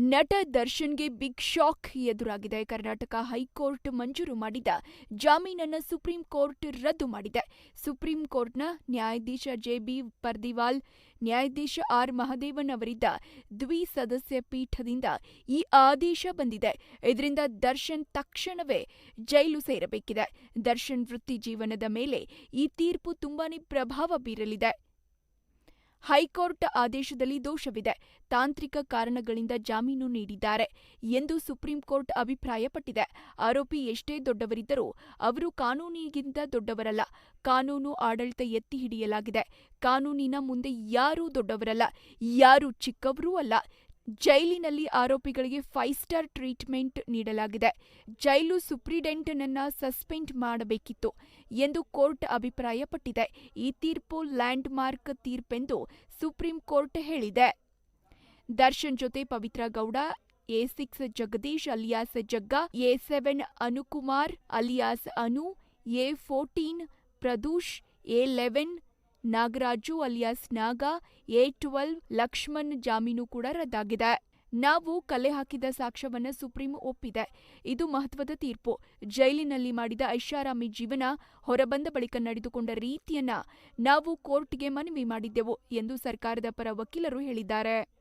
ನಟ ದರ್ಶನ್ಗೆ big shock ಎದುರಾಗಿದೆ. ಕರ್ನಾಟಕ ಹೈಕೋರ್ಟ್ ಮಂಜೂರು ಮಾಡಿದ ಜಾಮೀನನ್ನ ಸುಪ್ರೀಂ ಕೋರ್ಟ್ ರದ್ದು ಮಾಡಿದೆ. ಸುಪ್ರೀಂ ಕೋರ್ಟ್ನ ನ್ಯಾಯಾಧೀಶ ಜೆ ಬಿ ಪರ್ದಿವಾಲ್, ನ್ಯಾಯಾಧೀಶ ಆರ್. ಮಹದೇವನ್ ಅವರಿದ್ದ ದ್ವಿಸದಸ್ಯ ಪೀಠದಿಂದ ಈ ಆದೇಶ ಬಂದಿದೆ. ಇದರಿಂದ ದರ್ಶನ್ ತಕ್ಷಣವೇ ಜೈಲು ಸೇರಬೇಕಿದೆ. ದರ್ಶನ್ ವೃತ್ತಿ ಜೀವನದ ಮೇಲೆ ಈ ತೀರ್ಪು ತುಂಬಾನೇ ಪ್ರಭಾವ ಬೀರಲಿದೆ. ಹೈಕೋರ್ಟ್ ಆದೇಶದಲ್ಲಿ ದೋಷವಿದೆ. ತಾಂತ್ರಿಕ ಕಾರಣಗಳಿಂದ ಜಾಮೀನು ನೀಡಿದ್ದಾರೆ ಎಂದು ಸುಪ್ರೀಂ ಕೋರ್ಟ್ ಅಭಿಪ್ರಾಯಪಟ್ಟಿದೆ. ಆರೋಪಿ ಎಷ್ಟೇ ದೊಡ್ಡವರಿದ್ದರೂ ಅವರು ಕಾನೂನಿಗಿಂತ ದೊಡ್ಡವರಲ್ಲ. ಕಾನೂನು ಆಡಳಿತ ಎತ್ತಿ ಹಿಡಿಯಲಾಗಿದೆ. ಕಾನೂನಿನ ಮುಂದೆ ಯಾರೂ ದೊಡ್ಡವರಲ್ಲ, ಯಾರೂ ಚಿಕ್ಕವರೂ ಅಲ್ಲ. ಜೈಲಿನಲ್ಲಿ ಆರೋಪಿಗಳಿಗೆ ಫೈವ್ ಸ್ಟಾರ್ ಟ್ರೀಟ್ಮೆಂಟ್ ನೀಡಲಾಗಿದೆ. ಜೈಲು ಸುಪ್ರಿಡೆಂಟ್ನನ್ನು ಸಸ್ಪೆಂಡ್ ಮಾಡಬೇಕಿತ್ತು ಎಂದು ಕೋರ್ಟ್ ಅಭಿಪ್ರಾಯಪಟ್ಟಿದೆ. ಈ ತೀರ್ಪು ಲ್ಯಾಂಡ್ ಮಾರ್ಕ್ ತೀರ್ಪೆಂದು ಸುಪ್ರೀಂ ಕೋರ್ಟ್ ಹೇಳಿದೆ. ದರ್ಶನ್ ಜೊತೆ Pavithra Gowda A six Jagadish alias Jagga A seven Anukumar alias Anu A fourteen Pradosh A eleven Nagaraju alias Naga A twelve Lakshman ಜಾಮೀನು ಕೂಡ ರದ್ದಾಗಿದೆ. ನಾವು ಕಲೆ ಹಾಕಿದ ಸಾಕ್ಷ್ಯವನ್ನ ಸುಪ್ರೀಂ ಒಪ್ಪಿದೆ. ಇದು ಮಹತ್ವದ ತೀರ್ಪು. ಜೈಲಿನಲ್ಲಿ ಮಾಡಿದ ಐಷಾರಾಮಿ ಜೀವನ ಹೊರಬಂದ ಬಳಿಕ ನಡೆದುಕೊಂಡ ರೀತಿಯನ್ನ ನಾವು ಕೋರ್ಟ್ಗೆ ಮನವಿ ಮಾಡಿದ್ದೆವು ಎಂದು ಸರ್ಕಾರದ ಪರ ವಕೀಲರು ಹೇಳಿದ್ದಾರೆ.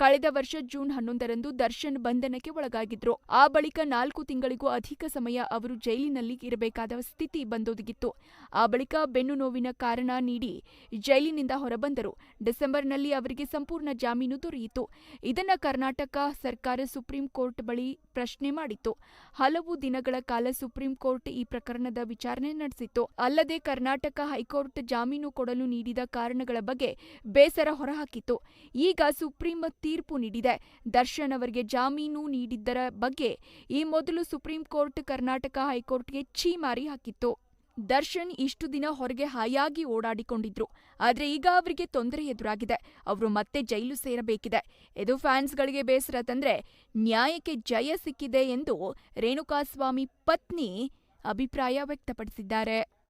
ಕಳೆದ ವರ್ಷ ಜೂನ್ ಹನ್ನೊಂದರಂದು ದರ್ಶನ್ ಬಂಧನಕ್ಕೆ ಒಳಗಾಗಿದ್ರು. ಆ ಬಳಿಕ ನಾಲ್ಕು ತಿಂಗಳಿಗೂ ಅಧಿಕ ಸಮಯ ಅವರು ಜೈಲಿನಲ್ಲಿ ಇರಬೇಕಾದ ಸ್ಥಿತಿ ಬಂದೊದಗಿತ್ತು. ಆ ಬಳಿಕ ಬೆನ್ನು ನೋವಿನ ಕಾರಣ ನೀಡಿ ಜೈಲಿನಿಂದ ಹೊರಬಂದರು. ಡಿಸೆಂಬರ್ನಲ್ಲಿ ಅವರಿಗೆ ಸಂಪೂರ್ಣ ಜಾಮೀನು ದೊರೆಯಿತು. ಇದನ್ನ ಕರ್ನಾಟಕ ಸರ್ಕಾರ ಸುಪ್ರೀಂ ಕೋರ್ಟ್ ಬಳಿ ಪ್ರಶ್ನೆ ಮಾಡಿತ್ತು. ಹಲವು ದಿನಗಳ ಕಾಲ ಸುಪ್ರೀಂ ಕೋರ್ಟ್ ಈ ಪ್ರಕರಣದ ವಿಚಾರಣೆ ನಡೆಸಿತ್ತು. ಅಲ್ಲದೆ ಕರ್ನಾಟಕ ಹೈಕೋರ್ಟ್ ಜಾಮೀನು ಕೊಡಲು ನೀಡಿದ ಕಾರಣಗಳ ಬಗ್ಗೆ ಬೇಸರ ಹೊರಹಾಕಿತ್ತು. ಈಗ ಸುಪ್ರೀಂ ತೀರ್ಪು ನೀಡಿದೆ. ದರ್ಶನ್ ಅವರಿಗೆ ಜಾಮೀನು ನೀಡಿದ್ದರ ಬಗ್ಗೆ ಈ ಮೊದಲು ಸುಪ್ರೀಂ ಕೋರ್ಟ್, ಕರ್ನಾಟಕ ಹೈಕೋರ್ಟ್ಗೆ ಛೀಮಾರಿ ಹಾಕಿತ್ತು. ದರ್ಶನ್ ಇಷ್ಟು ದಿನ ಹೊರಗೆ ಹಾಯಾಗಿ ಓಡಾಡಿಕೊಂಡಿದ್ರು. ಆದರೆ ಈಗ ಅವರಿಗೆ ತೊಂದರೆ ಎದುರಾಗಿದೆ. ಅವರು ಮತ್ತೆ ಜೈಲು ಸೇರಬೇಕಿದೆ. ಇದು ಫ್ಯಾನ್ಸ್ಗಳಿಗೆ ಬೇಸರ ತಂದ್ರೆ ನ್ಯಾಯಕ್ಕೆ ಜಯ ಸಿಕ್ಕಿದೆ ಎಂದು ರೇಣುಕಾಸ್ವಾಮಿ ಪತ್ನಿ ಅಭಿಪ್ರಾಯ ವ್ಯಕ್ತಪಡಿಸಿದ್ದಾರೆ.